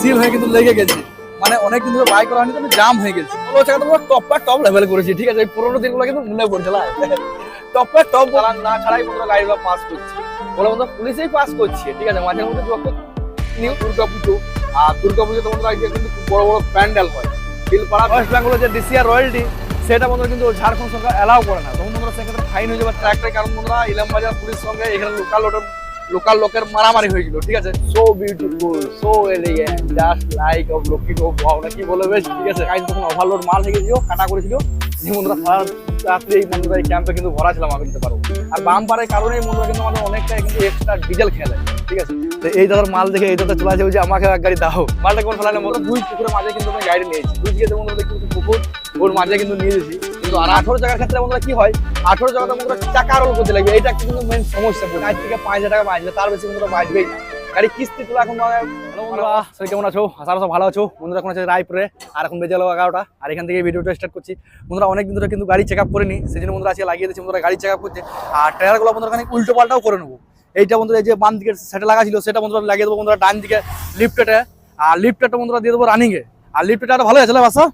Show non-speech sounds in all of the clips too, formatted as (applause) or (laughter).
Seal হয়ে কিন্তু লেগে গেছে। মানে অনেক দিন ধরে বাইক করা হয়নি জাম হয়ে গেছে। বলো তো টপ পা টপ লেভেল করেছি ঠিক আছে? পুরোনো দিনগুলো কিন্তু মনে পড়ছে না। টপ পা টপ চালান না ছাড়াই গাড়িগুলো পাস করছে। বলে পুলিশেই পাস করছে ঠিক আছে? মাঝে মধ্যে যখন নিউ দুর্গা পুজো। আর দুর্গা পুজো কিন্তু বড় বড় প্যান্ডেল হয়। বিলপাড়া ওয়েস্ট বেঙ্গলের যে ডিসিআর রয়্যালটি সেটা বন্ধুরা কিন্তু ঝাড়খণ্ড সরকার অ্যালাউ করে না। তখন বন্ধুরা সেক্ষেত্রে ফাইন হয়ে যাবে। ট্র্যাকটার কারণ বন্ধুরা ইলাম বাজার পুলিশ সঙ্গে এখানে লোকাল লোকাল লোকের মারামারি হয়েছিল, ঠিক আছে? So beautiful so elegant just like of Lakshmi of ভাবনা কি বলে বেশ, ঠিক আছে? গাড়ি তখন ওভারলোড মাল হয়ে গেছিল কাটা করেছিল বন্ধুরা সারা রাত্রে এই ক্যাম্পে কিন্তু ভরা ছিলাম আমি নিতে পারব আর বাম পারের কারণে এই বন্ধুরা কিন্তু আমাদের অনেকটা কিন্তু এক্সট্রা ডিজেল খেলে ঠিক আছে? তো এই দাদার মাল দেখে এই দাদা চলে যে আমাকে এক গাড়ি দাও। মালটা কোন ফেলালে মতো দুই পুকুরের মাঝে কিন্তু আমি গাড়ি নিয়েছি দুই বন্ধুরা দেখি কিন্তু পুকুর, ওর মাঝে কিন্তু নিয়ে গেছি কিন্তু আর আঠারো জায়গার ক্ষেত্রে বন্ধুরা কি হয়? আঠারো জায়গাতে বন্ধুরা টাকা রোল করতে লাগবে। এটা কিন্তু মেন সমস্যা। চার থেকে পাঁচ হাজার টাকা বাঁচবে। তার বেশি বন্ধুরা বাঁচবেই না। গাড়ি কিস্তি তোলা এখন মানে বন্ধুরা কেমন আছো? আশা ভালো আছো। বন্ধুরা, এখন আছে রায়পুরে। আর এখন বেজে গেলো এগারোটা। আর এখান থেকে ভিডিওটা স্টার্ট করছি। বন্ধুরা অনেক দিন ধরে কিন্তু গাড়ি চেক আপ করিনি। সেই জন্য বন্ধুরা আজকে লাগিয়ে দিচ্ছি বন্ধুরা, গাড়ি চেক আপ করছে। আর টায়ারগুলো বন্ধুরা খানিক উল্টো পাল্টাও করে নেব। এইটা বন্ধুরা, এই যে বাম দিকে সেটা লাগা ছিল, সেটা বন্ধুরা লাগিয়ে দেবো। বন্ধুরা, ডান দিকে লিফটেটে আর লিফটেটা বন্ধুরা দিয়ে দেবো রানিংয়ে আর লিফটেটা ভালো আছে বাসা?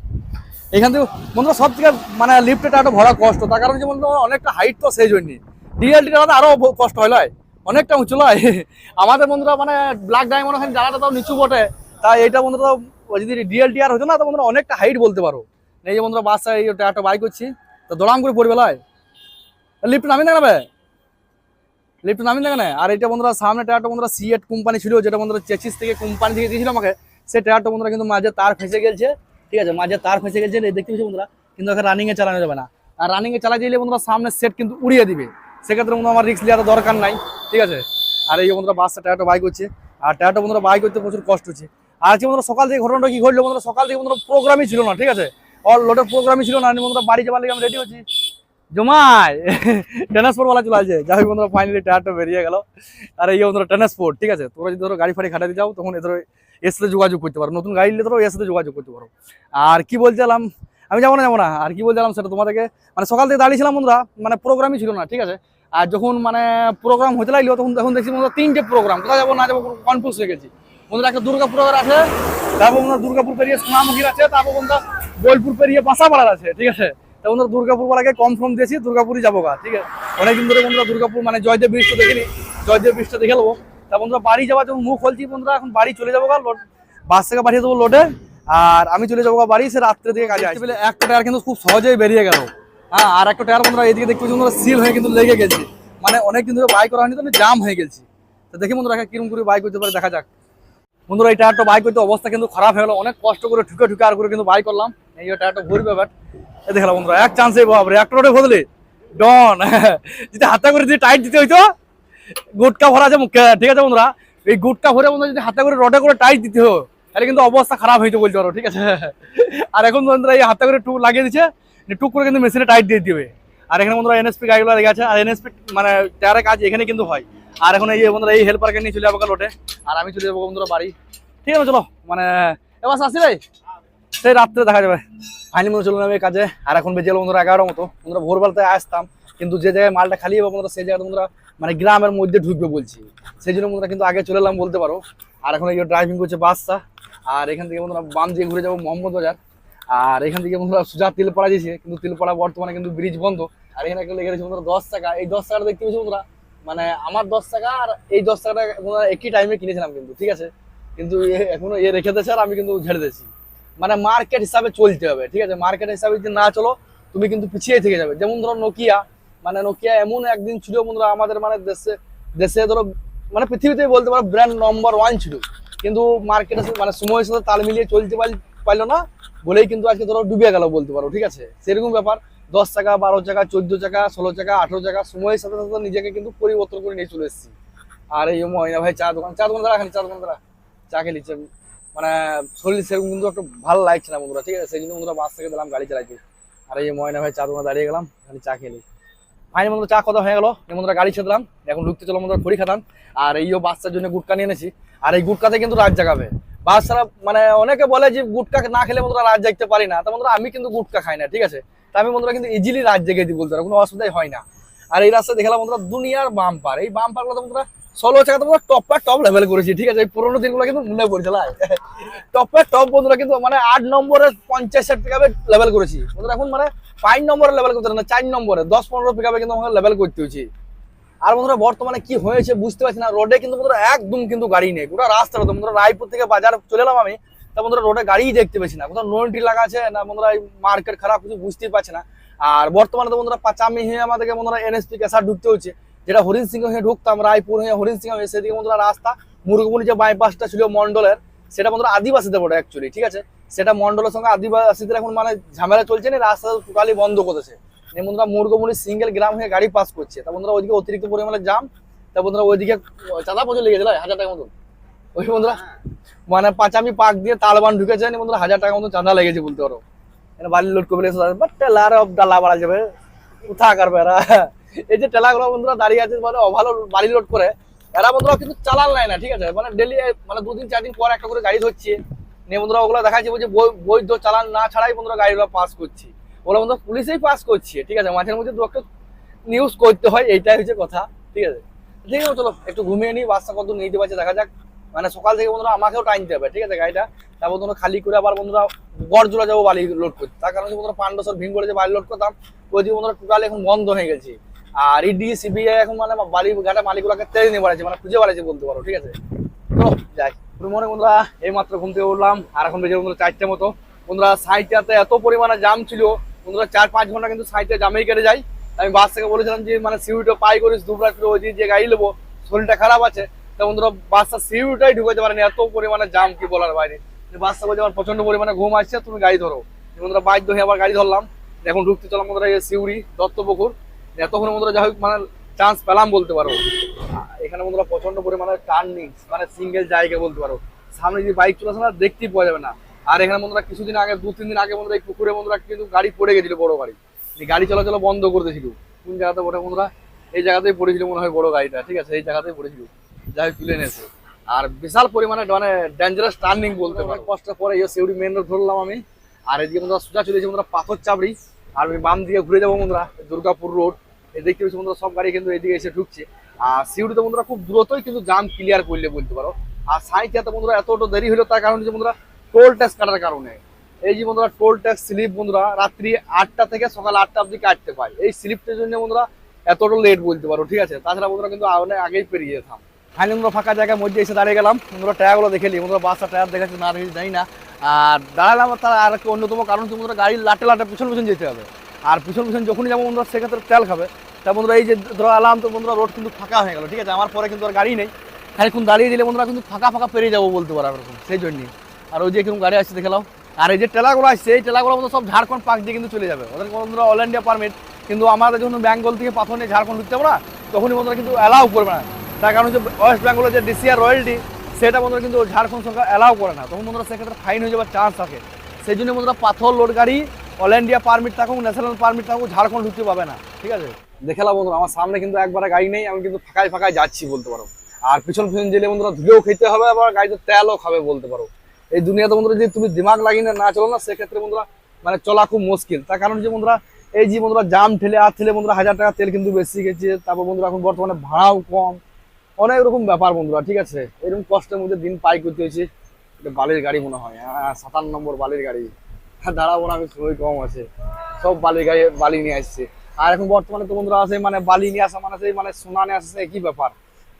এখান থেকে বন্ধুরা সব থেকে মানে লিফটেটা একটা ভরা কষ্ট। তার কারণ যে বন্ধুরা অনেকটা হাইট তো সেই জন্যই ডিএলটিটা আরও ব- কষ্ট হয়, লয়। অনেকটা উঁচু, লয়। (laughs) আমাদের বন্ধুরা মানে ব্ল্যাক ডায়মন্ড ওখানে জায়গাটা তাও নিচু বটে। তাই এটা বন্ধুরা যদি ডিএলটি আর হতো না, তো বন্ধুরা অনেকটা হাইট বলতে পারো। এই যে বন্ধুরা বাসা এই একটা বাইক করছি, তো দড়াম করে পড়বে, লয়। লিফট নামি দেখাবে? লিফট নামি দেখে আর এটা বন্ধুরা সামনে টায়ারটা বন্ধুরা সিএট কোম্পানি ছিল, যেটা বন্ধুরা চেচিস থেকে কোম্পানি থেকে দিয়েছিল আমাকে। সেই টায়ারটা বন্ধুরা কিন্তু মাঝে তার ফেসে গেছে। ঠিক আছে মাঝে তার ফেসে গেছে দেখতে পাচ্ছি বন্ধুরা? কিন্তু এখানে রানিং এ চালানো যাবে না। আর রানিং এ চালা দিলে বন্ধুরা সামনে সেট কিন্তু উড়িয়ে দিবে। সেক্ষেত্রে বন্ধুরা আমার রিস্ক নেওয়ার দরকার নাই, ঠিক আছে? আর এই বন্ধুরা বাসটা টায়ারটা বাইক হচ্ছে আর টায়ারটা বন্ধুরা বাইক করতে প্রচুর কষ্ট হচ্ছে। আর আজকে বন্ধুরা সকাল থেকে ঘটনাটা কি ঘটলো বন্ধুরা? সকাল থেকে বন্ধুরা প্রোগ্রামই ছিল না, ঠিক আছে? অল লোটের প্রোগ্রামই ছিল না বন্ধুরা বাড়ি যাবার লেগে আমি রেডি হচ্ছি। জমাই! ট্রান্সপোর্ট ওয়ালা চলে আসছে। যাই বন্ধুরা ফাইনালি টায়ারটা বেরিয়ে গেল। আর এই বন্ধুরা ট্রান্সপোর্ট ঠিক আছে? তোমরা যদি ধরো গাড়ি ফাড়ি খাটাতে যাও, তখন এদের এর সাথে যোগাযোগ করতে পারো। নতুন গাড়ি নিলে ধরো এর সাথে যোগাযোগ করতে পারো। আর কি বলছিলাম আমি যাব না যাব না। আর কি বলছিলাম সেটা তোমাদেরকে মানে সকাল থেকে দাঁড়িয়েছিলাম বন্ধুরা মানে প্রোগ্রামই ছিল না, ঠিক আছে? আর যখন মানে প্রোগ্রাম হতে লাগল, তখন তখন দেখছি বন্ধুরা তিনটে প্রোগ্রাম। কোথায় যাব, না যাব কনফিউজ হয়ে গেছি। বন্ধুরা, একটা দুর্গাপুর আছে, তারপর বন্ধুরা দুর্গাপুর পেরিয়ে সোনামুখীর আছে, তারপর বন্ধুরা বোলপুর পেরিয়ে বাসাপাড়ার আছে, ঠিক আছে? তা বন্ধুরা দুর্গাপুর বলাকে কনফার্ম দিয়েছি, দুর্গাপুরই যাব গা, ঠিক আছে? অনেকদিন ধরে বন্ধুরা দুর্গাপুর মানে জয়দেব ব্রিজটা দেখিনি, জয়দেব ব্রিজটা দেখে নেব। তা বন্ধুরা, বাড়ি যাওয়ার যখন মুখ খুলছি বন্ধুরা, এখন বাড়ি চলে যাব বাস থেকে পাঠিয়ে দেবো লোডে, আর আমি চলে যাব বাড়ি, সে রাত্রে দিকে কাজে আসবে একটা টায়ার কিন্তু খুব সহজেই বেরিয়ে গেল। হ্যাঁ আর একটা টায়ার বন্ধুরা এদিকে দেখতে বন্ধুরা সিল হয়ে কিন্তু লেগে গেছে। মানে অনেকদিন ধরে বাইক করা হয়নি তো জাম হয়ে গেছে। তো দেখি বন্ধুরা কিরম করে বাইক করতে পারে, দেখা যাক। বন্ধুরা, এই টায়ারটা বাইক করতে অবস্থা কিন্তু খারাপ হয়ে গেলো। অনেক কষ্ট করে ঠুকে ঠুকে আর করে কিন্তু বাইক করলাম। এই টায়ারটা ঘুরবে বাট এ দেখলাম বন্ধুরা, এক চান্সে বাবরে একটা রোডে বদলে ডন যদি হাতে করে যদি টাইট দিতে হইতো গুটকা ভরা মুখে, ঠিক আছে বন্ধুরা? এই গুটকা ভরে বন্ধুরা যদি হাতে করে রডে করে টাইট দিতে হো তাহলে কিন্তু অবস্থা খারাপ হইতো বলতে পারো, ঠিক আছে? আর এখন বন্ধুরা এই হাতে করে টুক লাগিয়ে দিচ্ছে টুক করে কিন্তু মেশিনে টাইট দিয়ে দিবে আর এখানে বন্ধুরা এনএসপি গাড়িগুলো লেগে আছে, আর এনএসপি মানে টায়ারের কাজ এখানে কিন্তু হয়। আর এখন এই বন্ধুরা এই হেল্পারকে নিয়ে চলে যাব লোটে আর আমি চলে যাব বন্ধুরা বাড়ি। ঠিক আছে চলো মানে এবার আসি ভাই? সেই রাত্রে দেখা যাবে। ফাইনালি মতো চলে যাবে কাজে, আর এখন বেজে বন্ধুরা এগারোর মতো। বন্ধুরা ভোরবেলাতে আসতাম, কিন্তু যে জায়গায় মালটা খালি হবে বন্ধুরা, সেই জায়গায় বন্ধুরা মানে গ্রামের মধ্যে ঢুকবে বলছি। সেই জন্য বন্ধুরা কিন্তু আগে চলে এলাম বলতে পারো। আর এখন এই ড্রাইভিং করছে বাসটা, আর এখান থেকে বন্ধুরা বাম দিয়ে ঘুরে যাব মোহাম্মদ বাজার আর এখান থেকে বন্ধুরা সুজা তিলপাড়া দিয়েছে কিন্তু তিলপাড়া বর্তমানে কিন্তু ব্রিজ বন্ধ। আর এখানে একটা লেগে বন্ধুরা, দশ টাকা। এই দশ টাকাটা দেখতে পেয়েছি বন্ধুরা? মানে আমার দশ টাকা আর এই দশ টাকাটা একই টাইমে কিনেছিলাম কিন্তু, ঠিক আছে? কিন্তু এখনও এ রেখে দিয়েছে আর আমি কিন্তু ঝেড়ে দিয়েছি। মানে মার্কেট হিসাবে চলতে হবে, ঠিক আছে? মার্কেট হিসাবে যদি না চলো, তুমি কিন্তু পিছিয়ে থেকে যাবে। যেমন ধরো নোকিয়া মানে নোকিয়া এমন একদিন ছিল বন্ধুরা, আমাদের মানে দেশে দেশে ধরো মানে পৃথিবীতে বলতে পারো ব্র্যান্ড নম্বর ওয়ান ছিল। কিন্তু মার্কেটে মানে সময়ের সাথে তাল মিলিয়ে চলতে পার- পারল না, বলেই কিন্তু আজকে ধরো ডুবে গেল বলতে পারো, ঠিক আছে? সেরকম ব্যাপার। দশ টাকা, বারো টাকা, চোদ্দ টাকা, ষোলো টাকা, আঠেরো টাকা, সময়ের সাথে সাথে নিজেকে কিন্তু পরিবর্তন করে নিয়ে চলে এসেছি। আর এই ময়না ভাই, চা দোকান চা দোকান দ্বারা খালি চা দোকান চা খেলিছে মানে শরীর সেরকম কিন্তু একটু ভালো লাগছে না বন্ধুরা, ঠিক আছে? সেই জন্য বন্ধুরা বাস থেকে দিলাম গাড়ি চালাইতে আর এই ময়না ভাই, চা দোকান দাঁড়িয়ে গেলাম খালি চা খেলি ফাইনাল বন্ধুরা চা কথা হয়ে গেল। বন্ধুরা গাড়ি ছেদলাম এখন ঢুকতে চলো বন্ধুরা খড়ি খাতাম। আর এইও বাচ্চার জন্য গুটকা নিয়ে এনেছি। আর এই গুটকাতে কিন্তু রাত জাগাবে। বাচ্চারা মানে অনেকে বলে যে গুটকা না খেলে বন্ধুরা রাত জাগতে পারি না। তা আমি কিন্তু গুটকা খাই না, ঠিক আছে? তা আমি বন্ধুরা কিন্তু ইজিলি রাত জেগে দিই বলতে পারো, কোনো অসুবিধাই হয় না। আর এই রাস্তায় দেখলাম বন্ধুরা, দুনিয়ার বাম্পার। এই বাম্পারগুলো তো বন্ধুরা ষোলো চাকা তো টপ পার টপ লেভেল করেছি, ঠিক আছে? পুরোনো দিনগুলো কিন্তু মনে পড়ছে লাই টপ পার টপ বন্ধুরা কিন্তু মানে আট নম্বরে পঞ্চাশ ষাট পিক লেভেল করেছি। বন্ধুরা, এখন মানে পাঁচ নম্বরে লেভেল করতে না, চার নম্বরে, দশ পনেরো পিক কিন্তু আমাকে লেভেল করতে হচ্ছে আর বন্ধুরা, বর্তমানে কি হয়েছে বুঝতে পারছি না রোডে কিন্তু বন্ধুরা একদম কিন্তু গাড়ি নেই গোটা রাস্তা তো বন্ধুরা, রায়পুর থেকে বাজার চলে এলাম আমি, তা বন্ধুরা রোডে গাড়িই দেখতে পাচ্ছি না। কোথাও নোনটি লাগা আছে, না বন্ধুরা মার্কেট খারাপ, কিছু বুঝতেই পারছি না। আর বর্তমানে তো বন্ধুরা, পাচামি হয়ে আমাদেরকে বন্ধুরা এনএসপি কেসার ঢুকতে হচ্ছে। যেটা হরিণ সিংহ হয়ে ঢুকতাম রায়পুর হয়ে হরিণ সিংহ হয়ে সেদিকে বন্ধুরা রাস্তা মুরগমুনি যে বাইপাসটা ছিল মন্ডলের সেটা বন্ধুরা আদিবাসীদের বটে অ্যাকচুয়ালি ঠিক আছে? সেটা মন্ডলের সঙ্গে আদিবাসীদের এখন মানে ঝামেলা চলছে না রাস্তা টোটালি বন্ধ করেছে বন্ধুরা মুরগমুনি সিঙ্গেল গ্রাম হয়ে গাড়ি পাস করছে। তা বন্ধুরা ওইদিকে অতিরিক্ত পরিমাণে জাম তা বন্ধুরা ওইদিকে চাঁদা প্রচুর লেগেছে না হাজার টাকা মতন। ওই বন্ধুরা মানে পাঁচামি পাক দিয়ে তালবান ঢুকেছে বন্ধুরা হাজার টাকা মতন চাঁদা লেগেছে বলতে পারো। বালি লোড করবে বাট টেলার অফ ডালা বাড়া যাবে কোথা করবে এই যে টেলাগুলো বন্ধুরা দাঁড়িয়ে আছে মানে ভালো বালি লোড করে, এরা বন্ধুরা কিন্তু চালান নেয় না, ঠিক আছে? মানে ডেলি মানে দুদিন চার দিন পর একটা করে গাড়ি ধরছে। নিয়ে বন্ধুরা ওগুলো দেখাচ্ছে, বলছে বৈ- বৈধ চালান না ছাড়াই বন্ধুরা গাড়িগুলো পাস করছি। ওগুলো বন্ধুরা পুলিশেই পাস করছে, ঠিক আছে? মাঝে মধ্যে দু একটা নিউজ করতে হয়, এইটাই হচ্ছে কথা, ঠিক আছে? ঠিক আছে, চলো, একটু ঘুমিয়ে নিই বাসটা কত নিতে পারছে, দেখা যাক। মানে সকাল থেকে বন্ধুরা আমাকেও টাইমতে হবে ঠিক আছে, গাড়িটা? তারপর বন্ধুরা খালি করে আবার বন্ধুরা গড়জোড়া যাব বালি লোড করতে। তার কারণে বন্ধুরা বছর ভিন করে যে বালি লোড করতাম, ওই দিকে বন্ধুরা টোটাল এখন বন্ধ হয়ে গেছে। আর ইডি সিবিআই এখন মানে বালি ঘাটা মালিকগুলোকে তেড়ে নিয়ে বাড়াচ্ছে মানে খুঁজে বাড়াচ্ছে বলতে পারো, ঠিক আছে? তো যাই মর্নিং বন্ধুরা এই মাত্র ঘুম থেকে উঠলাম, আর এখন বেজে বন্ধুরা চারটে মতো। বন্ধুরা সাইডটাতে এত পরিমাণে জাম ছিল, বন্ধুরা চার পাঁচ ঘণ্টা কিন্তু সাইডে জামেই কেটে যায়। আমি বাস থেকে বলেছিলাম যে মানে সিউটা পাই করিস দুবরা কিলো ওই যে গাড়ি নেব, শরীরটা খারাপ আছে। তা বন্ধুরা, বাসটা সিউটাই ঢুকাতে পারেনি, এত পরিমাণে জাম কি বলার বাইরে। বাসটা বলছে আমার প্রচণ্ড পরিমাণে ঘুম আসছে, তুমি গাড়ি ধরো। বন্ধুরা, বাধ্য হয়ে আবার গাড়ি ধরলাম। এখন ঢুকতে চলাম বন্ধুরা সিউড়ি দত্তপুকুর। এতক্ষণ বন্ধুরা যা হোক মানে চান্স পেলাম বলতে পারো। এখানে বন্ধুরা প্রচণ্ড পরিমাণে টার্নিং মানে সিঙ্গেল জায়গা বলতে পারো। সামনে যদি বাইক চলে আসে না, দেখতেই পাওয়া যাবে না। আর এখানে বন্ধুরা কিছুদিন আগে দু তিন দিন আগে বন্ধুরা এই পুকুরে বন্ধুরা কিন্তু গাড়ি পড়ে গেছিল, বড় গাড়ি। গাড়ি চলাচল বন্ধ করে দিয়েছিল। কোন জায়গাতে বটে বন্ধুরা? এই জায়গাতেই পড়েছিল মনে হয় বড় গাড়িটা, ঠিক আছে? এই জায়গাতেই পড়েছিল। যাই তুলে নিয়েছে। আর বিশাল পরিমাণে মানে ডেঞ্জারাস টার্নিং বলতে পারো। কষ্ট পরে সিউড়ি মেন রোড ধরলাম আমি। আর এদিকে বন্ধুরা সোজা চলেছি বন্ধুরা পাথর চাবড়ি আর আমি বাম দিকে ঘুরে যাব বন্ধুরা, দুর্গাপুর রোড দেখতে পাচ্ছি বন্ধুরা, সব গাড়ি কিন্তু এদিকে এসে ঢুকছে। আর সিউড়িতে বন্ধুরা খুব দ্রুতই কিন্তু জাম ক্লিয়ার করলে বলতে পারো। আর সাইকেতে বন্ধুরা এতটা দেরি হলো তার কারণ হচ্ছে বন্ধুরা টোল ট্যাক্স কাটার কারণে। এই যে বন্ধুরা টোল ট্যাক্স স্লিপ বন্ধুরা রাত্রি আটটা থেকে সকাল আটটা অব্দি কাটতে পায় এই স্লিপটার জন্য বন্ধুরা এতটা লেট বলতে পারো, ঠিক আছে? তাছাড়া বন্ধুরা কিন্তু অনেক আগেই পেরিয়ে যেতাম। ফাইনালি বন্ধুরা ফাঁকা জায়গার মধ্যে এসে দাঁড়িয়ে গেলাম। বন্ধুরা টায়ারগুলো দেখে নিই। বন্ধুরা বাসটা টায়ার দেখাচ্ছে না দেখেছি জানি না। আর দাঁড়ালাম তার আর অন্যতম কারণ বন্ধুরা গাড়ি লাটে লাটে পিছন পিছন যেতে হবে। আর পিছন পিছন যখনই যাব বন্ধুরা সেক্ষেত্রে তেল খাবে। তা বন্ধুরা, এই যে ধরো আলাম, তো বন্ধুরা রোড কিন্তু ফাঁকা হয়ে গেল, ঠিক আছে? আমার পরে কিন্তু আর গাড়ি নেই। খানিক্ষণ দাঁড়িয়ে দিলে বন্ধুরা কিন্তু ফাঁকা ফাঁকা পেরিয়ে যাব বলতে পারো এরকম সেই জন্যই আর ওই যে কীরকম গাড়ি আসছে, দেখে আর এই যে টেলাগুলো আসছে, এই টেলাগুলো বন্ধু সব ঝাড়খণ্ড পাক দিয়ে কিন্তু চলে যাবে। ওদের বন্ধুরা অল ইন্ডিয়া পারমিট কিন্তু আমাদের যখন বেঙ্গল থেকে পাথর নিয়ে ঝাড়খণ্ড ঢুকতে পারব না তখনই বন্ধুরা কিন্তু অ্যালাউ করবে না। তার কারণ হচ্ছে ওয়েস্ট বেঙ্গলের যে ডিসিআর রয়্যালটি সেটা বন্ধুরা কিন্তু ঝাড়খণ্ড সরকার অ্যালাউ করে না। তখন বন্ধুরা সেক্ষেত্রে ফাইন হয়ে যাওয়ার চান্স থাকে। সেই জন্য বন্ধুরা পাথর লোড গাড়ি অল ইন্ডিয়া পারমিট থাকুক ন্যাশনাল পারমিট থাকুক, ঝাড়খণ্ড ঢুকতে পাবে না, ঠিক আছে? দেখালাম বন্ধুরা আমার সামনে কিন্তু একবারে গাড়ি নেই, আমি কিন্তু ফাঁকায় ফাঁকায় যাচ্ছি বলতে পারো। আর পিছন পিছন জেলে বন্ধুরা ধুলেও খেতে হবে, আবার গাড়িতে তেলও খাবে বলতে পারো। এই দুনিয়াতে বন্ধুরা যদি তুমি দিমাগ লাগিয়ে না চলো না, সেক্ষেত্রে বন্ধুরা মানে চলা খুব মুশকিল। তার কারণ যে বন্ধুরা, এই যে বন্ধুরা জাম ঠেলে আর ঠেলে বন্ধুরা হাজার টাকা তেল কিন্তু বেশি গেছে তারপর বন্ধুরা এখন বর্তমানে ভাড়াও কম। অনেক রকম ব্যাপার বন্ধুরা, ঠিক আছে? এরকম কষ্টের মধ্যে দিন পাই করতে হয়েছে। এটা বালির গাড়ি মনে হয় হ্যাঁ সাতান্ন নম্বর বালির গাড়ি। হ্যাঁ দাঁড়াবো না আমি সময় কম আছে। সব বালির গাড়ি, বালি নিয়ে আসছে। আর এখন বর্তমানে তো বন্ধুরা আছে মানে বালি নিয়ে আসা মানে মানে সোনা নিয়ে আসছে একই ব্যাপার?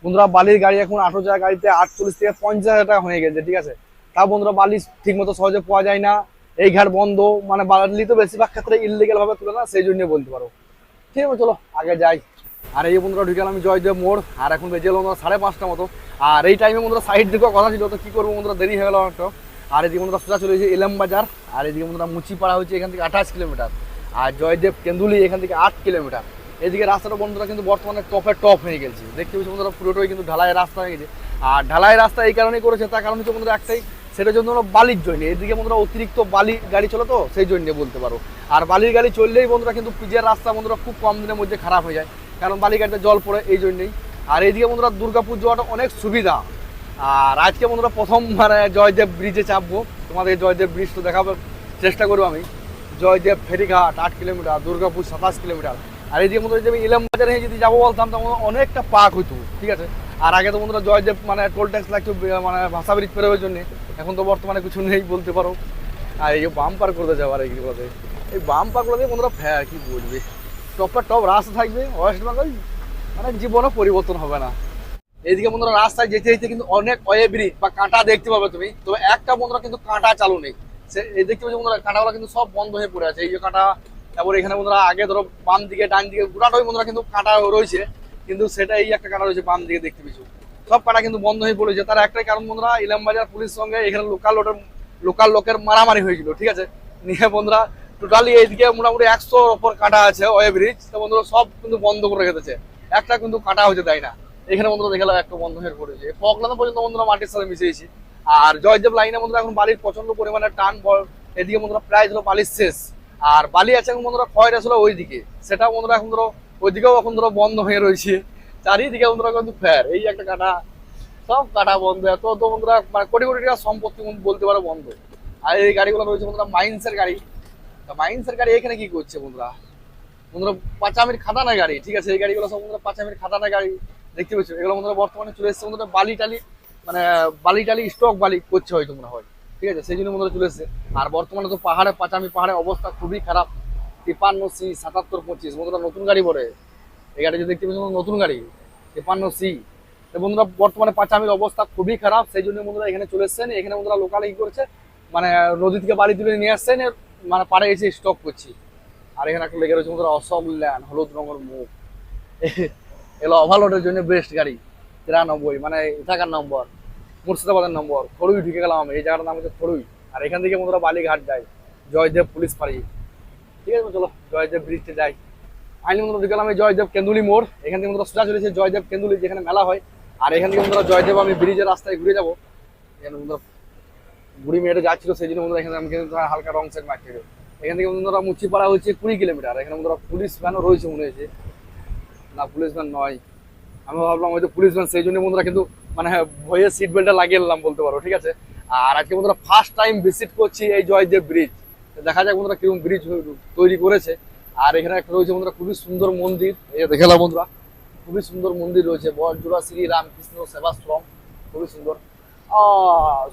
বন্ধুরা বালির গাড়ি এখন আঠারো হাজার গাড়িতে আটচল্লিশ থেকে পঞ্চাশ হাজার টাকা হয়ে গেছে, ঠিক আছে? তা বন্ধুরা বালি ঠিক মতো সহজে পাওয়া যায় না, এই ঘাট বন্ধ মানে বালি তো বেশিরভাগ ক্ষেত্রে ইলিগাল ভাবে তুলে না, সেই জন্য বলতে পারো। ঠিক আছে, চলো, আগে যাই। আর এই বন্ধুরা ঢুকে আমি জয়দেব মোড়, আর এখন বেজে এলো সাড়ে পাঁচটা মতো। আর এই টাইমে বন্ধুরা সাইড দিকেও কথা ছিল, তো কি করব বন্ধুরা, দেরি হয়ে গেল অনেকটা। আর এদিকে বন্ধুরা সোজা চলে গেছে এলাম বাজার, আর এদিকে বন্ধুরা মুচিপাড়া হচ্ছে এখান থেকে আঠাশ কিলোমিটার। আর জয়দেব কেন্দুলি এখান থেকে আট কিলোমিটার। এদিকে রাস্তাটা বন্ধুরা কিন্তু বর্তমানে টপে টপ হয়ে গেছে। দেখতে পাচ্ছি বন্ধুরা, পুরোটাই কিন্তু ঢালাই রাস্তা হয়ে গেছে। আর ঢালাই রাস্তা এই কারণেই করেছে, তার কারণ হচ্ছে বন্ধুরা একটাই সেটার জন্য বালির জন্য। এদিকে বন্ধুরা অতিরিক্ত বালি গাড়ি চলে তো, সেই জন্য বলতে পারো। আর বালির গাড়ি চললেই বন্ধুরা কিন্তু পিজের রাস্তা বন্ধুরা খুব কম দিনের মধ্যে খারাপ হয়ে যায়। কারণ বালি গাড়িতে জল পড়ে এই জন্যই। আর এইদিকে বন্ধুরা দুর্গাপুর যাওয়াটা অনেক সুবিধা। আর আজকে বন্ধুরা প্রথম মানে জয়দেব ব্রিজে চাপবো। তোমাদের জয়দেব ব্রিজ তো দেখাবার চেষ্টা করব আমি। জয়দেব ফেরিঘাট, আট কিলোমিটার, দুর্গাপুর সাতাশ কিলোমিটার। আর এইদিকে মধ্যে যদি ইলাম বাজারে যদি যাব বলতাম, তখন অনেকটা পাক হইতো, ঠিক আছে? আর আগে তো বন্ধুরা, জয়দেব মানে টোল ট্যাক্স লাগতো মানে ভাষা ব্রিজ পেরোবার জন্য। এখন তো বর্তমানে কিছু নেই বলতে পারো। আর এই যে বাম পার করতে যাওয়ার এইগুলোতে এই বাম পার করতে বন্ধুরা ফ্যা কি বলবে? টপটা টপ রাস্তা থাকবে ওয়েস্ট বেঙ্গল মানে জীবনও পরিবর্তন হবে না। এইদিকে বন্ধুরা, রাস্তায় যেতে যেতে কিন্তু অনেক অয়ে ব্রিজ বা কাঁটা দেখতে পাবে তুমি। তবে একটা বন্ধুরা কিন্তু কাঁটা চালু নেই। এই দেখতে পাচ্ছি বন্ধুরা কাঁটাগুলো কিন্তু সব বন্ধ হয়ে পড়ে আছে। এই যে কাঁটা, তারপর এখানে বন্ধুরা আগে ধরো বাম দিকে, ডান দিকে, গোটাটাই বন্ধুরা কিন্তু কাঁটা রয়েছে। কিন্তু সেটা এই একটা কাঁটা রয়েছে বাম দিকে দেখতে পেয়েছ। সব কাঁটা কিন্তু বন্ধ হয়ে পড়েছে। তার একটাই কারণ বন্ধুরা, ইলামবাজার পুলিশ সঙ্গে এখানে লোকাল লোকের লোকাল লোকের মারামারি হয়েছিল, ঠিক আছে? নিয়ে বন্ধুরা টোটালি এইদিকে মোটামুটি একশোর ওপর কাঁটা আছে, ওয়ে ব্রিজ। তো বন্ধুরা সব কিন্তু বন্ধ করে রেখেছে। একটা কিন্তু কাঁটা হতে দেয় না? এখানে বন্ধুরা দেখলাম একটা বন্ধ হয়ে পড়েছে। ফকলানো পর্যন্ত বন্ধুরা মাটির সাথে মিশিয়েছি আর জয়দেব লাইনে বন্ধুরা এখন বালির প্রচণ্ড পরিমাণে টান এদিকে বন্ধুরা প্রায় ধরো বালির শেষ। আর বালি আছে এখন বন্ধুরা ক্ষয়টা ছিল ওইদিকে। সেটা বন্ধুরা এখন ধরো ওইদিকেও এখন ধরো বন্ধ হয়ে রয়েছে। চারিদিকে বন্ধুরা কিন্তু ফের, এই একটা কাটা। সব কাটা বন্ধ, এত তো বন্ধুরা মানে কোটি কোটি টাকা সম্পত্তি বলতে পারো বন্ধ। আর এই গাড়িগুলো রয়েছে বন্ধুরা মাইন্সের গাড়ি। মাইন্সের গাড়ি এখানে কি করছে বন্ধুরা? বন্ধুরা পাঁচামির খাদানা গাড়ি, ঠিক আছে? এই গাড়িগুলো সব বন্ধুরা পাঁচামির খাদানা গাড়ি। দেখতে পাচ্ছ এগুলো বন্ধুরা বর্তমানে চলে এসছে বন্ধুরা বালি টালি। মানে বালি টালি স্টক বালি করছে হয়তো মনে হয়। ঠিক আছে? সেই জন্য বন্ধুরা চলে এসছে। আর বর্তমানে তো পাহাড়ে, পাঁচামি পাহাড়ের অবস্থা খুবই খারাপ। তিপান্ন সি, সাতাত্তর পঁচিশ। বন্ধুরা, নতুন গাড়ি পড়ে এই গাড়ি যে দেখতে পাচ্ছি নতুন গাড়ি। তিপান্ন সি। বন্ধুরা, বর্তমানে পাঁচামির অবস্থা খুবই খারাপ। সেই জন্য বন্ধুরা, এখানে চলে এসছেন। এখানে বন্ধুরা লোকালে কি করছে। মানে নদী থেকে বাড়ি তুলে নিয়ে আসছেন। মানে পাড়ে এসে স্টক করছি। আর এখানে একটা লেগে রয়েছে বন্ধুরা অশোক ল্যান্ড হলুদ রঙের মুখ। এগুলো ওভারলোডের জন্য বেস্ট গাড়ি। তিরানব্বই মানে থাকার নম্বর, মুর্শিদাবাদের নম্বর খড়ুই ঢুকে গেলাম আমি, এই জায়গাটার নাম হচ্ছে খড়ুই আর এখান থেকে বন্ধুরা বালিঘাট যায় জয়দেব পুলিশ পাড়ি ঠিক আছে চলো, জয়দেব ব্রিজে যাই। আইনি বন্ধুরা ঢুকে গেলাম এই জয়দেব কেন্দুলি মোড়। এখান থেকে বন্ধুরা সোজা চলেছে জয়দেব কেন্দুলি, যেখানে মেলা হয়। আর এখান থেকে বন্ধুরা জয়দেব আমি ব্রিজের রাস্তায় ঘুরে যাব। এখানে বন্ধুরা বুড়ি মেয়েটা যাচ্ছিল, সেই জন্য বন্ধুরা এখানে আমি হালকা রং সেট মারতে এখান থেকে বন্ধুরা মুচিপাড়া হচ্ছে কুড়ি কিলোমিটার। এখানে বন্ধুরা পুলিশ ভ্যানও রয়েছে মনে হয়েছে। না, পুলিশ ভ্যান নয়। আমি ভাবলাম হয়তো পুলিশ সেই জন্য বন্ধুরা কিন্তু মানে ভয়ে সিট বেল্টটা লাগিয়ে নিলাম বলতে পারো, ঠিক আছে? আর আজকে বন্ধুরা ফার্স্ট টাইম ভিজিট করছি এই জয়দেব ব্রিজ দেখা যাক বন্ধুরা কীরকম ব্রিজ তৈরি করেছে। আর এখানে একটা রয়েছে বন্ধুরা খুবই সুন্দর মন্দির। এই যে বন্ধুরা, খুবই সুন্দর মন্দির রয়েছে। বরজোড়া শ্রী রামকৃষ্ণ সেবাশ্রম, খুবই সুন্দর।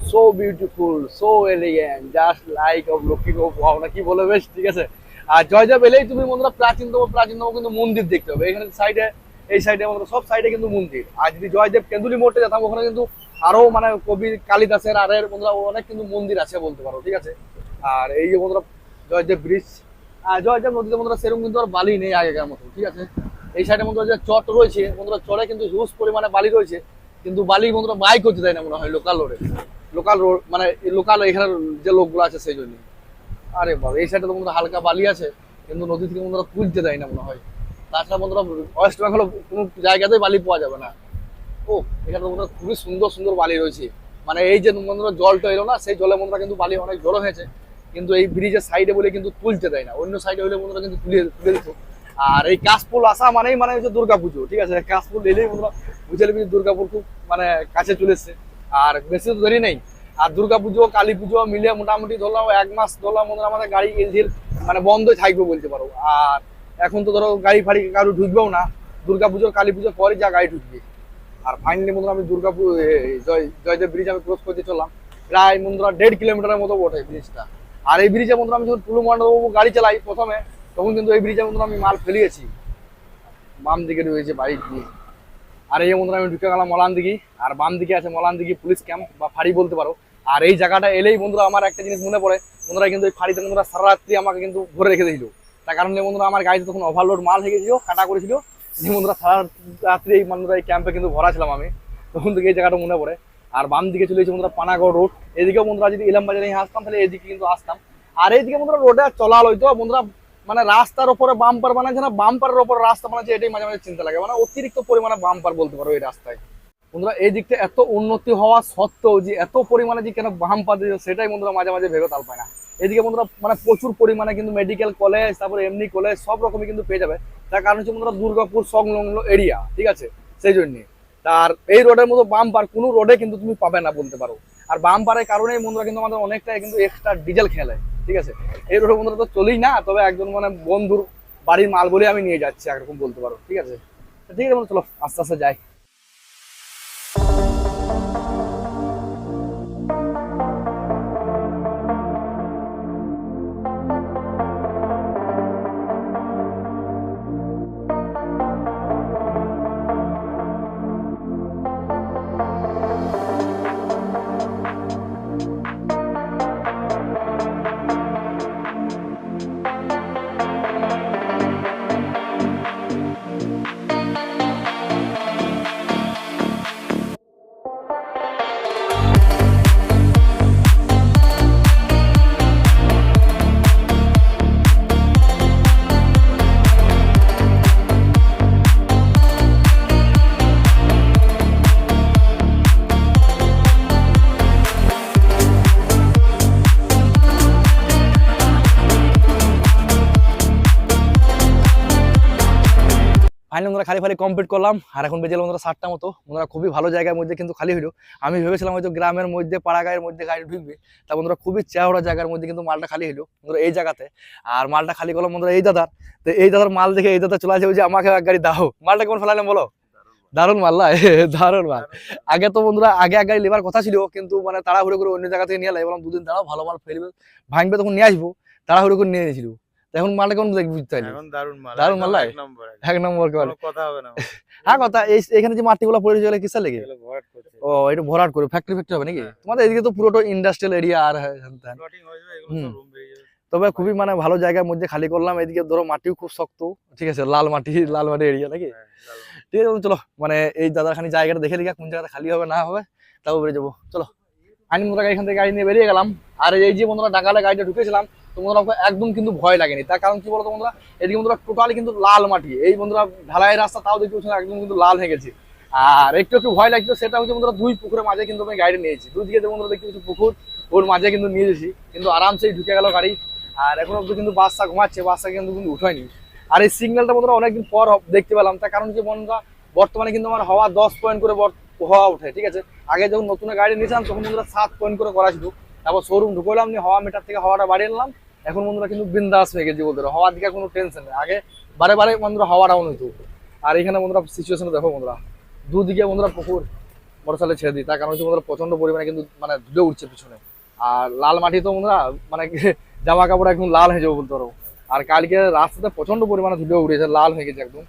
So beautiful so elegant just like of looking of wow না কি বলে বেশ, ঠিক আছে? আর জয়দেব এলেই তুমি বন্ধুরা প্রাচীনতম প্রাচীনতম কিন্তু মন্দির দেখতে হবে এখানে সাইডে এই সাইডে বন্ধুরা সব সাইডে কিন্তু মন্দির। আর যদি জয়দেব কেন্দুলি মোড়ে যেতাম, ওখানে কিন্তু আরও মানে কবি কালিদাসের এর বন্ধুরা অনেক কিন্তু মন্দির আছে বলতে পারো, ঠিক আছে? আর এই যে বন্ধুরা জয়দেব ব্রিজ, আর জয়দেব নদীতে বন্ধুরা সেরকম কিন্তু আর বালি নেই আগেকার মতো, ঠিক আছে? এই সাইডে বন্ধুরা যে চট রয়েছে, বন্ধুরা চরে কিন্তু হিউজ পরিমাণে বালি রয়েছে, কিন্তু বালি বন্ধুরা বাই করতে দেয় না মনে হয় লোকাল রোডে লোকাল রোড মানে লোকাল এখানে যে লোকগুলো আছে সেই জন্য। আরে বাবা, এই সাইডে তো বন্ধুরা হালকা বালি আছে, কিন্তু নদী থেকে বন্ধুরা তুলতে দেয় না মনে হয়। তাছাড়া ওয়েস্ট বেঙ্গল কোনো জায়গাতেই বালি পাওয়া যাবে না। ও এখানে বন্ধুরা খুবই সুন্দর সুন্দর বালি রয়েছে। মানে এই যে বন্ধুরা জলটা এলো না, সেই জলে বন্ধুরা কিন্তু বালি অনেক জড়ো হয়েছে। কিন্তু এই ব্রিজের সাইডে বলে কিন্তু তুলতে দেয় না। অন্য সাইডে হলে বন্ধুরা কিন্তু তুলে তুলে দিত। আর এই কাশফুল আসা মানেই মানে হচ্ছে দুর্গাপুজো ঠিক আছে? কাশফুল এলেই বন্ধুরা বুঝে নেবে দুর্গাপুর খুব মানে কাছে চলে এসছে। আর বেশি তো দেরি নেই। আর দুর্গাপুজো কালী পুজো মিলে মোটামুটি ধরলাম এক মাস ধরলাম বন্ধুরা আমাদের গাড়ি এলজির মানে বন্ধই থাকবে বলতে পারো। আর এখন তো ধরো গাড়ি ফাড়ি কারও ঢুকবেও না দুর্গাপুজো কালী পুজোর পরে যা গাড়ি ঢুকবে। আর ফাইনালি বন্ধুরা আমি দুর্গাপুর জয় জয়দেব ব্রিজ আমি ক্রস করতে চললাম। প্রায় বন্ধুরা দেড় কিলোমিটারের মতো ওঠে ব্রিজটা আর এই ব্রিজে বন্ধুরা আমি যখন টুলু মন্ডলবাবু গাড়ি চালাই প্রথমে, তখন কিন্তু এই ব্রিজে বন্ধুরা আমি মাল ফেলিয়েছি। বাম দিকে রয়েছে বাইক দিয়ে। আর এই বন্ধুরা আমি ঢুকে গেলাম মলান দিঘি আর বাম দিকে আছে মলান দিঘি পুলিশ ক্যাম্প বা ফাঁড়ি বলতে পারো। আর এই জায়গাটা এলেই বন্ধুরা আমার একটা জিনিস মনে পড়ে, বন্ধুরা কিন্তু এই ফাঁড়িতে বন্ধুরা সারা রাত্রি আমাকে কিন্তু ভরে রেখে দিয়েছিল। তার কারণে বন্ধুরা, আমার গাড়িতে তখন ওভারলোড মাল হয়ে গেছিল, কাটা করেছিল। বন্ধুরা, সারা রাত্রি এই বন্ধুরা এই ক্যাম্পে কিন্তু ভরা ছিলাম আমি। তখন থেকে এই জায়গাটা মনে পড়ে। আর বাম দিকে চলে এসেছে বন্ধুরা পানাগড় রোড এদিকেও বন্ধুরা যদি ইলাম বাজারে আসতাম, তাহলে এদিকে কিন্তু আসতাম। আর এইদিকে বন্ধুরা রোডে আর চলা হইতো বন্ধুরা মানে রাস্তার ওপরে বাম্পার বানাচ্ছে না বাম্পারের উপরে রাস্তা বানাচ্ছে, এটাই মাঝে মাঝে চিন্তা লাগে। মানে অতিরিক্ত পরিমাণে বাম্পার বলতে পারো এই রাস্তায়। বন্ধুরা, এই দিকটা এত উন্নতি হওয়া সত্ত্বেও যে এত পরিমাণে যে কেন বাম্পার দিয়েছে সেটাই বন্ধুরা মাঝে মাঝে ভেবে তাল পায় না। এদিকে বন্ধুরা মানে প্রচুর পরিমাণে কিন্তু মেডিকেল কলেজ তারপরে এমনি কলেজ সব রকমই কিন্তু পেয়ে যাবে। তার কারণ হচ্ছে বন্ধুরা, দুর্গাপুর সংলগ্ন এরিয়া ঠিক আছে? সেই জন্যে। আর এই রোডের মতো বাম পার কোনো রোডে কিন্তু তুমি পাবে না বলতে পারো। আর বাম পারের কারণেই বন্ধুরা কিন্তু আমাদের অনেকটা কিন্তু এক্সট্রা ডিজেল খেলে ঠিক আছে? এই রোডে বন্ধুরা তো চলেই না, তবে একজন মানে বন্ধুর বাড়ির মাল বলে আমি নিয়ে যাচ্ছি একরকম বলতে পারো, ঠিক আছে? ঠিক আছে চলো আস্তে আস্তে যাই। বন্ধুরা খালি ফালি কমপ্লিট করলাম, আর এখন বেজে বন্ধুরা সাতটা মতো। বন্ধুরা খুবই ভালো জায়গার মধ্যে কিন্তু খালি হইল। আমি ভেবেছিলাম হয়তো গ্রামের মধ্যে পাড়া গায়ের মধ্যে গাড়ি ঢুকবে, তা বন্ধুরা খুবই চেহারা জায়গার মধ্যে কিন্তু মালটা খালি হইল, বন্ধুরা এই জায়গাতে। আর মালটা খালি করলাম বন্ধুরা এই দাদার। তো এই দাদার মাল দেখে এই দাদা চলে আসে যে আমাকে এক গাড়ি দাও। মালটা কেমন ফেলালাম বলো? দারুণ মাল না? (laughs) দারুণ মাল। আগে তো বন্ধুরা, আগে গাড়ি লেবার কথা ছিল, কিন্তু মানে তাড়াহুড়ো করে অন্য জায়গা থেকে নিয়ে বললাম, দুদিন দাঁড়াও, ভালো মাল ফেলবে, ভাঙবে তখন নিয়ে আসব। তাড়াহুড়ো করে নিয়ে নিয়েছিল এখন মালটা কেমন দেখবি এখন দারুণ মাল দারুণ মাল এক নম্বর এক নম্বর কে কথা হবে না। (laughs) হ্যাঁ কথা এই এখানে যে মাটিগুলো পড়ে চলে কিসের লেগে? ভরাট ও এটা ভরাট করে ফ্যাক্টরি ফ্যাক্টরি হবে নাকি? হ্যাঁ। তোমাদের এদিকে তো পুরোটা ইন্ডাস্ট্রিয়াল এরিয়া আর হ্যাঁ, হয়ে তবে খুবই মানে ভালো জায়গার মধ্যে খালি করলাম এদিকে ধরো মাটিও খুব শক্ত ঠিক আছে লাল মাটি লাল মাটি এরিয়া নাকি? ঠিক আছে চলো মানে এই দাদার খানি জায়গাটা দেখে দিকে কোন জায়গাটা খালি হবে না হবে তাও বেরিয়ে যাব চলো। আইনি বন্ধুরা এখান থেকে গাড়ি নিয়ে বেরিয়ে গেলাম আর এই যে বন্ধুরা ডাকালে গাড়িটা ঢুকেছিলাম তো বন্ধুরা আমাকে একদম কিন্তু ভয় লাগেনি। তার কারণ কি বলতো বন্ধুরা? এদিকে বন্ধুরা টোটালি কিন্তু লাল মাটি। এই বন্ধুরা ঢালাই রাস্তা তাও দেখতে পাচ্ছি একদম কিন্তু লাল হয়ে গেছে। আর একটু একটু ভয় লাগছিল, সেটা হচ্ছে বন্ধুরা দুই পুকুরের মাঝে কিন্তু আমি গাড়ি নিয়েছি। দুই দিকে বন্ধুরা দেখতে পাচ্ছি পুকুর, ওর মাঝে কিন্তু নিয়ে গেছি কিন্তু আরামসেই ঢুকে গেল গাড়ি। আর এখন অব্দি কিন্তু বাসটা ঘুমাচ্ছে বাসটা কিন্তু কিন্তু উঠায়নি। আর এই সিগন্যালটা বন্ধুরা অনেকদিন পর দেখতে পেলাম। তার কারণ কি বন্ধুরা? বর্তমানে কিন্তু আমার হওয়া দশ পয়েন্ট করে হওয়া ওঠে ঠিক আছে? আগে যখন নতুন গাড়ি নিয়েছিলাম তখন বন্ধুরা সাত পয়েন্ট করে করা ছিল তারপর শোরুম ঢুকলাম, নিয়ে হাওয়া মিটার থেকে হাওয়াটা বাড়িয়ে নিলাম। এখন বন্ধুরা কিন্তু বিন্দাস হয়ে গেছে বলতে। হওয়ার দিকে কোনো টেনশন নেই। আগে বারে বারে বন্ধুরা হাওয়া ডাউন হইতো। আর এখানে বন্ধুরা সিচুয়েশন দেখো বন্ধুরা। দুদিকে বন্ধুরা পুকুর মোটরসাইকেল ছেড়ে দিই। তার কারণ হচ্ছে বন্ধুরা প্রচণ্ড পরিমাণে কিন্তু মানে ধুলে উঠছে পিছনে। আর লাল মাটি তো বন্ধুরা মানে (laughs) জামা কাপড় একদম লাল হয়ে যাবে বলতে আর কালকে রাস্তাতে প্রচণ্ড পরিমাণে ধুলে উঠেছে, লাল হয়ে গেছে একদম।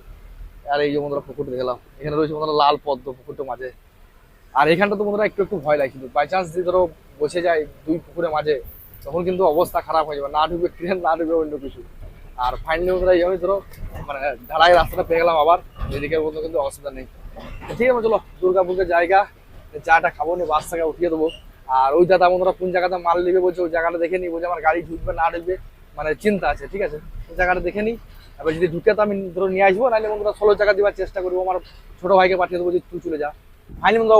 আর এই যে বন্ধুরা পুকুর দেখলাম। এখানে রয়েছে বন্ধুরা লাল পদ্ম পুকুরটা মাঝে। আর এখানটা তো বন্ধুরা একটু একটু ভয় লাগছিল বাই চান্স যদি ধরো বসে যায় দুই পুকুরের মাঝে, তখন কিন্তু অবস্থা খারাপ হয়ে যাবে। না ঢুকবে ট্রেন, না ঢুকবে অন্য কিছু। আর ফাইনালি ধরো মানে ঢালাই রাস্তাটা পেয়ে গেলাম আবার। এদিকে বন্ধু কিন্তু অসুবিধা নেই। ঠিক আছে, চলো দুর্গাপুরের জায়গা, চাটা খাব নি বাস থেকে উঠিয়ে দেবো। আর ওই দাদা বন্ধুরা কোন জায়গাতে মাল নেবে বলছে, ওই জায়গাটা দেখে নিই, বলছে, আমার গাড়ি ঢুকবে, না ঢুকবে। মানে চিন্তা আছে, ঠিক আছে? ওই জায়গাটা দেখে নিই। এবার যদি ঢুকে তো আমি ধরো নিয়ে আসব, নাহলে বন্ধুরা ষোলো জায়গা দেওয়ার চেষ্টা করব। আমার ছোট ভাইকে পাঠিয়ে দেবো যে, তুই চলে যা।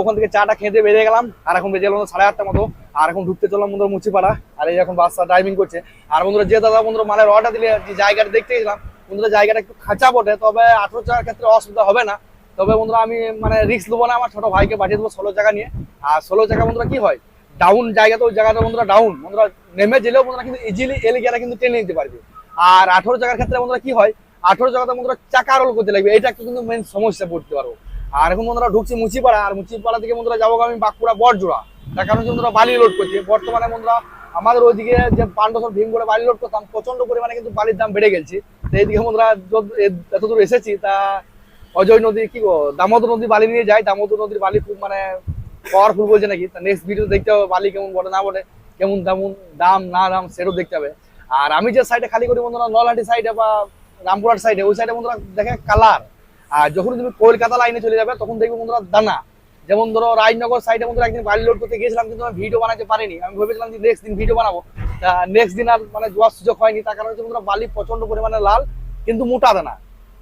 ওখান থেকে চাটা খেতে বেরিয়ে গেলাম। আর এখন বেজে গেলাম সাড়ে আটটা মতো। আর এখন ঢুকতে চললাম বন্ধুরা মুচিপাড়া। আর এই এখন বাসটা ড্রাইভিং করছে। আর বন্ধুরা, যে দাদা বন্ধুরা মালের অর্ডার দিলে, যে জায়গাটা দেখতে গেছিলাম, বন্ধুরা জায়গাটা একটু খাঁচা বটে, তবে আঠেরো টাকার ক্ষেত্রে অসুবিধা হবে না। তবে বন্ধুরা, আমি মানে রিস্ক দেবো না, আমার ছোট ভাইকে পাঠিয়ে দেবো ষোলো জায়গা নিয়ে। আর ষোলো জায়গা বন্ধুরা কি হয়? ডাউন জায়গা তো ওই জায়গাটা বন্ধুরা ডাউন বন্ধুরা, নেমে গেলেও বন্ধুরা কিন্তু ইজিলি এলে গিয়ে কিন্তু টেনে নিতে পারবে। আর আঠেরো জায়গার ক্ষেত্রে বন্ধুরা কি হয়? আঠেরো জায়গাতে বন্ধুরা চাকা রোল করতে লাগবে। এটা একটা কিন্তু মেন সমস্যা পড়তে পারব। আর এখন বন্ধুরা ঢুকছি মুচিপাড়া আর মুচিপাড়া থেকে বন্ধুরা যাব আমি বাঁকুড়া বটজোড়া। তার কারণ বন্ধুরা বালি লোড করছে। বর্তমানে বন্ধুরা আমাদের ওইদিকে যে পান্ডসর ভীম করে বালি লোড করতাম প্রচণ্ড পরিমাণে কিন্তু বালির দাম বেড়ে গেছে। তো এইদিকে বন্ধুরা এতদূর এসেছি, তা অজয় নদী, কি দামোদর নদী বালি নিয়ে যায় দামোদর নদীর বালি খুব মানে পাওয়ারফুল বলছে নাকি। তা নেক্সট ভিডিও দেখতে হবে বালি কেমন বটে, না বটে, কেমন তেমন দাম, না দাম, সেটাও দেখতে হবে। আর আমি যে সাইডে খালি করি বন্ধুরা, নলহাটি সাইডে বা রামপুরহাট সাইডে ওই সাইডে বন্ধুরা দেখে কালার আর যখন তুমি কলকাতা লাইনে চলে যাবে, তখন দেখবে বন্ধুরা দানা। যেমন ধরো রাজনগর সাইডে বন্ধুরা একদিন বালি লোড করতে গিয়েছিলাম, কিন্তু আমি ভিডিও বানাতে পারিনি। আমি ভেবেছিলাম যে নেক্সট দিন ভিডিও বানাবো। নেক্সট দিন আর মানে যাওয়ার সুযোগ হয়নি। তার কারণ হচ্ছে বন্ধুরা বালি প্রচণ্ড পরিমাণে লাল, কিন্তু মোটা দানা।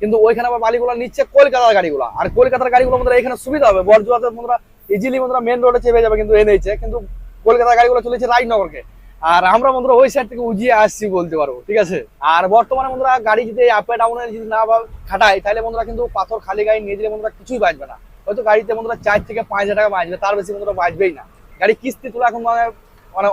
কিন্তু ওইখানে আবার বালিগুলো নিচ্ছে কলকাতার গাড়িগুলো। আর কলকাতার গাড়িগুলো বন্ধুরা এখানে সুবিধা হবে। বরজুয়াতে বন্ধুরা ইজিলি বন্ধুরা মেন রোডে চেপে যাবে কিন্তু এ নিচ্ছে কিন্তু কলকাতার গাড়িগুলো চলেছে রাজনগরকে। আর আমরা বন্ধুরা ওই সাইড থেকে উজিয়ে আসছি বলতে পারব, ঠিক আছে? আর বর্তমানে বন্ধুরা গাড়ি যদি আপে ডাউনে যদি না খাটায়, তাহলে বন্ধুরা কিন্তু পাথর খালি গাড়ি নিয়ে দিলে বন্ধুরা কিছুই বাঁচবে না। হয়তো গাড়িতে বন্ধুরা চার থেকে পাঁচ হাজার টাকা বাঁচবে, তার বেশি বন্ধুরা বাঁচবেই না। গাড়ি কিস্তি তোলা এখন মানে মানে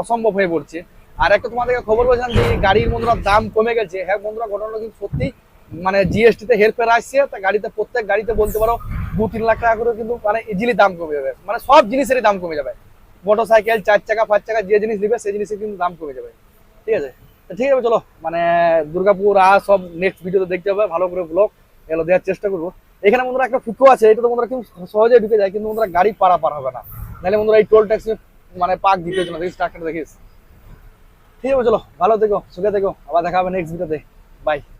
অসম্ভব হয়ে পড়ছে। আর একটা তোমাদেরকে খবর বলছিলাম যে গাড়ির বন্ধুরা দাম কমে গেছে। হ্যাঁ বন্ধুরা, ঘটনাটা কিন্তু সত্যি মানে জিএসটি তে হেরফের আসছে, তা গাড়িতে প্রত্যেক গাড়িতে বলতে পারো দু তিন লাখ টাকা করে কিন্তু মানে ইজিলি দাম কমে যাবে। মানে সব জিনিসেরই দাম কমে যাবে। মোটর সাইকেল চার চাকা, পাঁচ চাকা, যে জিনিস দিবে সেই জিনিসের কিন্তু দাম কমে যাবে। ঠিক আছে? ঠিক আছে, চলো মানে দুর্গাপুর আর সব নেক্সট ভিডিওতে দেখতে হবে, ভালো করে ব্লগ এগুলো দেওয়ার চেষ্টা করব। এখানে বন্ধুরা একটা ফুকো আছে, এটা তো বন্ধুরা কিন্তু সহজে ঢুকে যায়, কিন্তু বন্ধুরা গাড়ি পারা পার হবে না। নাহলে বন্ধুরা এই টোল ট্যাক্সি মানে পাক দিতে হচ্ছে না দেখিস ট্রাক্টর দেখিস। ঠিক আছে, চলো, ভালো থেকো, সুখে থেকো, আবার দেখা হবে নেক্সট ভিডিওতে বাই